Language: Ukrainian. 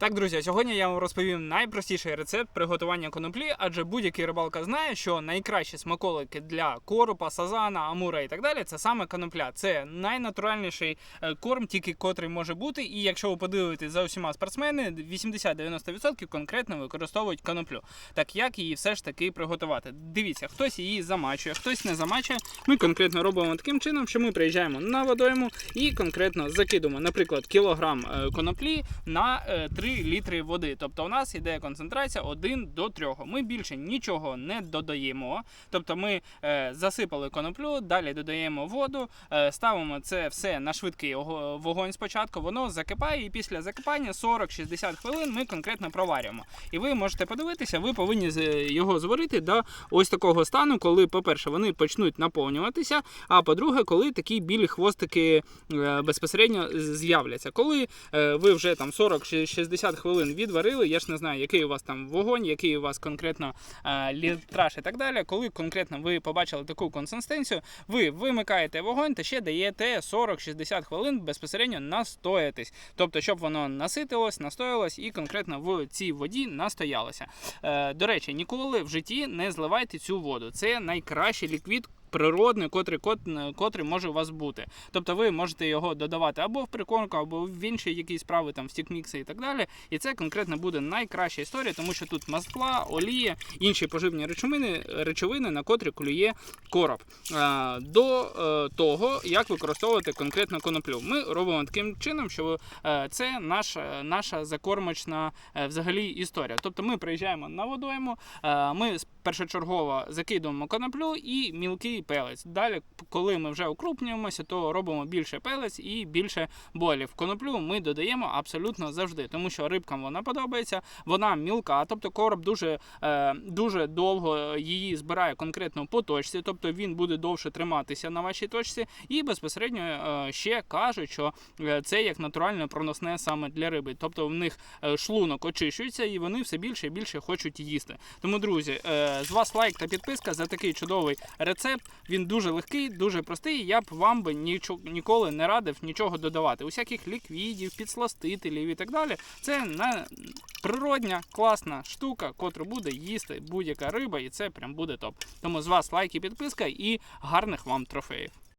Так, друзі, сьогодні я вам розповім найпростіший рецепт приготування коноплі, адже будь-який рибалка знає, що найкращі смаколики для коропа, сазана, амура і так далі це саме конопля. Це найнатуральніший е, корм, тільки котрий може бути. І якщо ви подивитесь за усіма спортсмени, 80-90% конкретно використовують коноплю. Так як її все ж таки приготувати? Дивіться, хтось її замачує, хтось не замачує. Ми конкретно робимо таким чином, що ми приїжджаємо на водойму і конкретно закидуємо, наприклад, кілограм е, коноплі на е, 3 літри води. Тобто у нас йде концентрація 1 до 3. Ми більше нічого не додаємо. Тобто ми е, засипали коноплю, далі додаємо воду, е, ставимо це все на швидкий вогонь спочатку, воно закипає, і після закипання 40-60 хвилин ми конкретно проварюємо. І ви можете подивитися, ви повинні його зварити до ось такого стану, коли, по-перше, вони почнуть наповнюватися, а по-друге, коли такі білі хвостики е, безпосередньо з'являться. Коли е, ви вже там 40-60 хвилин відварили, я ж не знаю, який у вас там вогонь, який у вас конкретно е, літраж і так далі. Коли конкретно ви побачили таку консистенцію, ви вимикаєте вогонь та ще даєте 40-60 хвилин безпосередньо настоятись. Тобто, щоб воно наситилось, настоялось і конкретно в цій воді настоялося. Е, до речі, ніколи в житті не зливайте цю воду. Це найкращий ліквід. Природний, котрий, кот- котрий може у вас бути. Тобто ви можете його додавати або в прикормку, або в інші якісь справи, там в стікмікси і так далі. І це конкретно буде найкраща історія, тому що тут масла, олія, інші поживні речовини, речовини, на котрі клює короб. Е, До е, того, як використовувати конкретно коноплю, ми робимо таким чином, що е, це наша, наша закормочна взагалі історія. Тобто ми приїжджаємо на водойму, ми першочергово закидуємо коноплю і мілкий пелець. Далі, коли ми вже укрупнюємося, то робимо більше пелець і більше болів. Коноплю ми додаємо абсолютно завжди, тому що рибкам вона подобається, вона мілка, тобто короб дуже, е, дуже довго її збирає конкретно по точці, тобто він буде довше триматися на вашій точці. І безпосередньо е, ще кажуть, що е, це як натуральне проносне саме для риби. Тобто в них шлунок очищується і вони все більше і більше хочуть їсти. Тому, друзі, з вас лайк та підписка за такий чудовий рецепт. Він дуже легкий, дуже простий. Я б вам би нічого ніколи не радив нічого додавати. Усяких ліквідів, підсластителів і так далі. Це на природня, класна штука, котру буде їсти будь-яка риба, і це прям буде топ. Тому з вас лайк і підписка і гарних вам трофеїв.